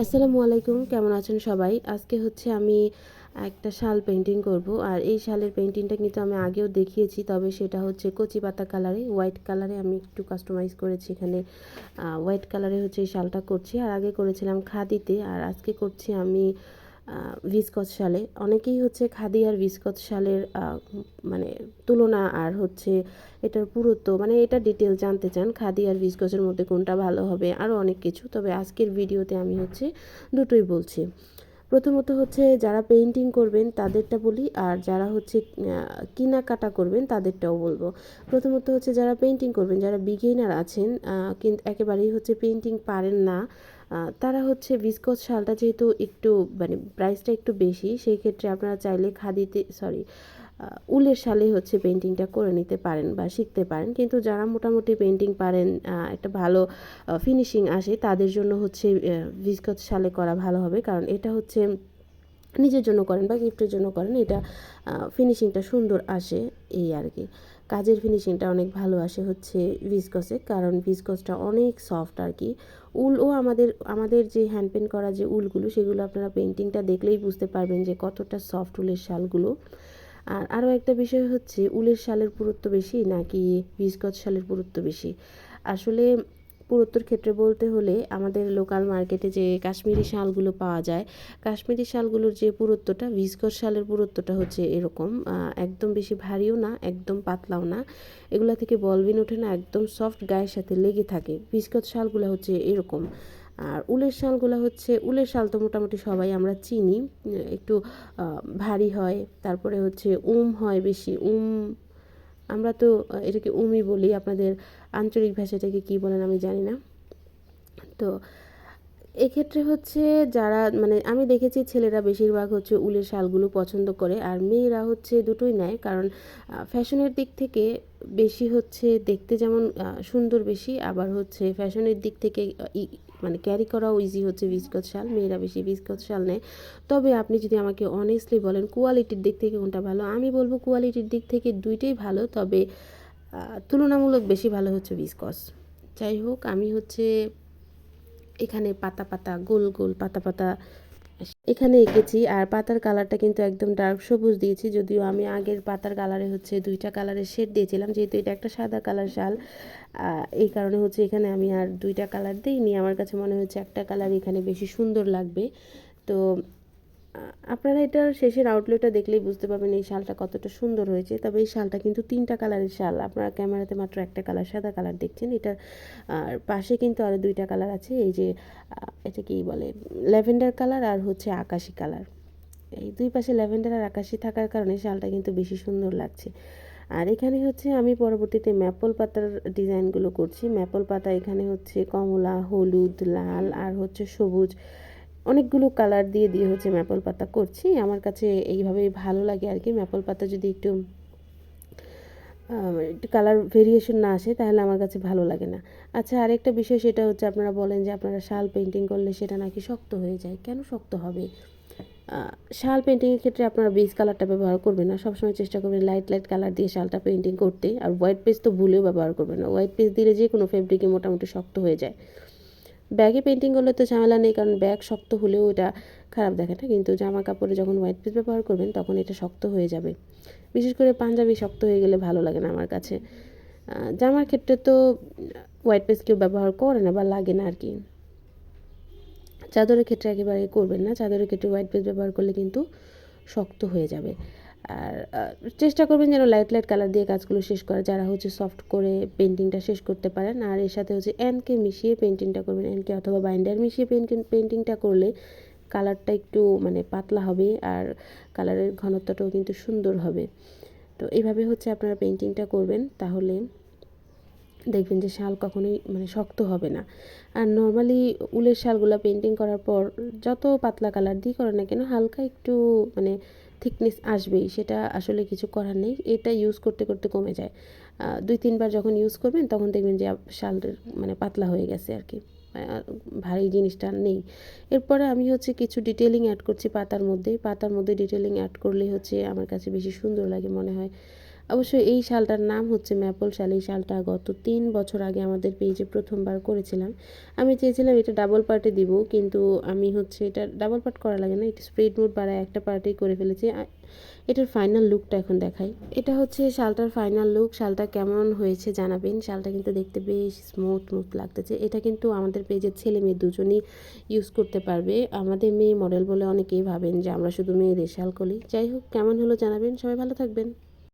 আসসালামু আলাইকুম, কেমন আছেন সবাই? আজকে হচ্ছে আমি একটা শাল পেন্টিং করব, আর এই শালের পেন্টিংটা কিন্তু আমি আগেও দেখিয়েছি, তবে সেটা হচ্ছে কচি পাতা কালারে হোয়াইট কালারে আমি একটু কাস্টমাইজ করেছি এখানে। হোয়াইট কালারে হচ্ছে এই শালটা করছি, আর আগে করেছিলাম খাদিতে, আর আজকে করছি আমি ভিসকচ শালে। অনেকেই হচ্ছে খাদি আর ভিসকচ শালের মানে তুলনা আর হচ্ছে এটার পুরুত্ব মানে এটা ডিটেল জানতে চান, খাদি আর ভিসকচের মধ্যে কোনটা ভালো হবে আরও অনেক কিছু। তবে আজকের ভিডিওতে আমি হচ্ছে দুটোই বলছি। প্রথমত হচ্ছে যারা পেইন্টিং করবেন তাদেরটা বলি, আর যারা হচ্ছে কেনাকাটা করবেন তাদেরটাও বলব। প্রথমত হচ্ছে যারা পেইন্টিং করবেন, যারা বিগিনার আছেন কিন্তু একেবারেই হচ্ছে পেইন্টিং পারেন না তারা হচ্ছে বিস্কট শালটা যেহেতু একটু মানে প্রাইসটা একটু বেশি সেই ক্ষেত্রে আপনারা চাইলে খাদিতে সরি উলের শালে হচ্ছে পেন্টিংটা করে নিতে পারেন বা শিখতে পারেন। কিন্তু যারা মোটামুটি পেন্টিং পারেন একটা ভালো ফিনিশিং আসে, তাদের জন্য হচ্ছে ভিসকত শালে করা ভালো হবে। কারণ এটা হচ্ছে নিজের জন্য করেন বা গিফটের জন্য করেন, এটা ফিনিশিংটা সুন্দর আসে, এই আর কি। কাজের ফিনিশিংটা অনেক ভালো আসে হচ্ছে ভিসকসে কারণ ভিসকসটা অনেক সফট আর কি। উলও আমাদের আমাদের যে হ্যান্ড পেন্ট করা যে উলগুলো, সেগুলো আপনারা পেন্টিংটা দেখলেই বুঝতে পারবেন যে কতটা সফট উলের শালগুলো। আর আরও একটা বিষয় হচ্ছে, উলের শালের পুরুত্ব বেশি নাকি ভিসকস শালের পুরুত্ব বেশি? আসলে পুরুত্বর ক্ষেত্রে বলতে হলে আমাদের লোকাল মার্কেটে যে কাশ্মীরি শালগুলো পাওয়া যায়, কাশ্মীরি শালগুলোর যে পুরুত্বটা ভিসকচ শালের পুরুত্বটা হচ্ছে এরকম একদম বেশি ভারীও না, একদম পাতলাও না। এগুলা থেকে বলবিন ওঠে না, একদম সফট গায়ের সাথে লেগে থাকে। ভিসকচ শালগুলো হচ্ছে এরকম। আর উলের শালগুলো হচ্ছে, উলের শাল তো মোটামুটি সবাই আমরা চিনি, একটু ভারী হয়, তারপরে হচ্ছে উম হয় বেশি, উম আমরা তো এটাকে উমি বলি, আপনাদের আঞ্চলিক ভাষাটাকে কী বলেন আমি জানি না। তো এক্ষেত্রে হচ্ছে যারা মানে আমি দেখেছি ছেলেরা বেশিরভাগ হচ্ছে উলের শালগুলো পছন্দ করে, আর মেয়েরা হচ্ছে দুটোই নেয়, কারণ ফ্যাশনের দিক থেকে বেশি হচ্ছে দেখতে যেমন সুন্দর বেশি, আবার হচ্ছে ফ্যাশনের দিক থেকে মানে ক্যারি করাও ইজি হচ্ছে বিস্কট শাল, মেয়েরা বেশি বিস্কট শাল নেয়। তবে আপনি যদি আমাকে অনেস্টলি বলেন কোয়ালিটির দিক থেকে কোনটা ভালো? আমি বলব কোয়ালিটির দিক থেকে দুইটাই ভালো, তবে তুলনামূলক বেশি ভালো হচ্ছে বিস্কস যাই হোক, আমি হচ্ছে এখানে পাতা পাতা, গোল গোল পাতা পাতা এখানে এঁকেছি আর পাতার কালারটা কিন্তু একদম ডার্ক সবুজ দিয়েছি, যদিও আমি আগের পাতার কালারে হচ্ছে দুইটা কালারের শেড দিয়েছিলাম, যেহেতু এটা একটা সাদা কালার শাল। এই কারণে হচ্ছে এখানে আমি আর দুইটা কালার দিইনি, আমার কাছে মনে হচ্ছে একটা কালার এখানে বেশি সুন্দর লাগবে। তো আপনারা এটার শেষের আউটলেটটা দেখলেই বুঝতে পারবেন এই শালটা কতটা সুন্দর হয়েছে। তবে এই শালটা কিন্তু তিনটা কালারের শাল। আপনারা ক্যামেরাতে মাত্র একটা কালার সাদা কালার দেখছেন। এটার আর পাশে কিন্তু আরও দুইটা কালার আছে। এই যে এটা কি বলে? ল্যাভেন্ডার কালার আর হচ্ছে আকাশি কালার এই দুই পাশে ল্যাভেন্ডার আর আকাশি থাকার কারণে শালটা কিন্তু বেশি সুন্দর লাগছে। আর এখানে হচ্ছে আমি পরবর্তীতে ম্যাপল পাতার ডিজাইনগুলো করছি। ম্যাপল পাতা এখানে হচ্ছে কমলা, হলুদ, লাল আর হচ্ছে সবুজ। অনেকগুলো কালার দিয়ে দিয়ে হচ্ছে ম্যাপল পাতা করছি। আমার কাছে এইভাবেই ভালো লাগে আর কি। ম্যাপল পাতা যদি একটু একটু কালার ভেরিয়েশন না আসে, তাহলে আমার কাছে ভালো লাগে না। আচ্ছা আরেকটা বিষয় সেটা হচ্ছে আপনারা বলেন যে আপনারা শাল পেন্টিং করলে সেটা নাকি শক্ত হয়ে যায়। কেন শক্ত হবে? শাল পেন্টিংয়ের ক্ষেত্রে আপনারা বেস কালারটা ব্যবহার করবেন না। সবসময় চেষ্টা করবেন লাইট লাইট কালার দিয়ে শালটা পেন্টিং করতে। আর হোয়াইট পেজ তো ভুলেও ব্যবহার করবেন না। হোয়াইট পেজ দিলে যে কোনো ফেব্রিকে মোটামুটি শক্ত হয়ে যায়। ব্যাগে পেন্টিং করলে তো ঝামেলা নেই, কারণ ব্যাগ শক্ত হলেও এটা খারাপ দেখে না। কিন্তু জামা কাপড়ে যখন হোয়াইট পিস ব্যবহার করবেন, তখন এটা শক্ত হয়ে যাবে। বিশেষ করে পাঞ্জাবি শক্ত হয়ে গেলে ভালো লাগে না আমার কাছে। জামার ক্ষেত্রে তো হোয়াইট পেস কেউ ব্যবহার করে না বা লাগে না আর কি। চাদরের ক্ষেত্রে একেবারে করবেন না। চাদরের ক্ষেত্রে হোয়াইট পেস ব্যবহার করলে কিন্তু শক্ত হয়ে যাবে। আর চেষ্টা করবেন যেন লাইট লাইট কালার দিয়ে কাজগুলো শেষ করা। যারা হচ্ছে সফট করে পেন্টিংটা শেষ করতে পারেন, আর এর সাথে হচ্ছে অ্যানকে মিশিয়ে পেন্টিংটা করবেন। অ্যানকে অথবা বাইন্ডার মিশিয়ে পেন্টিং পেন্টিংটা করলে কালারটা একটু মানে পাতলা হবে, আর কালারের ঘনত্বটাও কিন্তু সুন্দর হবে। তো এইভাবে হচ্ছে আপনারা পেন্টিংটা করবেন, তাহলে দেখবেন যে শাল কখনোই মানে শক্ত হবে না। আর নর্মালি উলের শালগুলো পেন্টিং করার পর যত পাতলা কালার দিয়ে করে না কেন, হালকা একটু মানে থিকনেস আসবেই, সেটা আসলে কিছু করার নেই। এটা ইউজ করতে করতে কমে যায়। দুই, তিনবার যখন ইউজ করবেন, তখন দেখবেন যে শালের মানে পাতলা হয়ে গেছে আর কি। ভারী জিনিসটা নেই। এরপরে আমি হচ্ছে কিছু ডিটেলিং অ্যাড করছি পাতার মধ্যে। পাতার মধ্যে ডিটেলিং অ্যাড করলে হচ্ছে আমার কাছে বেশি সুন্দর লাগে মনে হয়। অবশ্যই এই শালটার নাম হচ্ছে ম্যাপল শাল। এই শালটা গত তিন বছর আগে আমাদের পেজে প্রথমবার করেছিলাম। আমি চেয়েছিলাম এটা ডাবল পার্টে দিব, কিন্তু আমি হচ্ছে এটা ডাবল পার্ট করা লাগে না, এটা স্প্রেড মোড বাড়ায় একটা পার্টেই করে ফেলেছি। এটার ফাইনাল লুকটা এখন দেখাই। এটা হচ্ছে শালটার ফাইনাল লুক শালটা কেমন হয়েছে জানাবেন। শালটা কিন্তু দেখতে বেশ স্মুথ স্মুথ লাগতেছে। এটা কিন্তু আমাদের পেজের ছেলে মেয়ে দুজনেই ইউজ করতে পারবে। আমাদের মেয়ে মডেল বলে অনেকেই ভাবেন যে আমরা শুধু মেয়েদের শাল করি। যাই হোক, কেমন হলো জানাবেন। সবাই ভালো থাকবেন।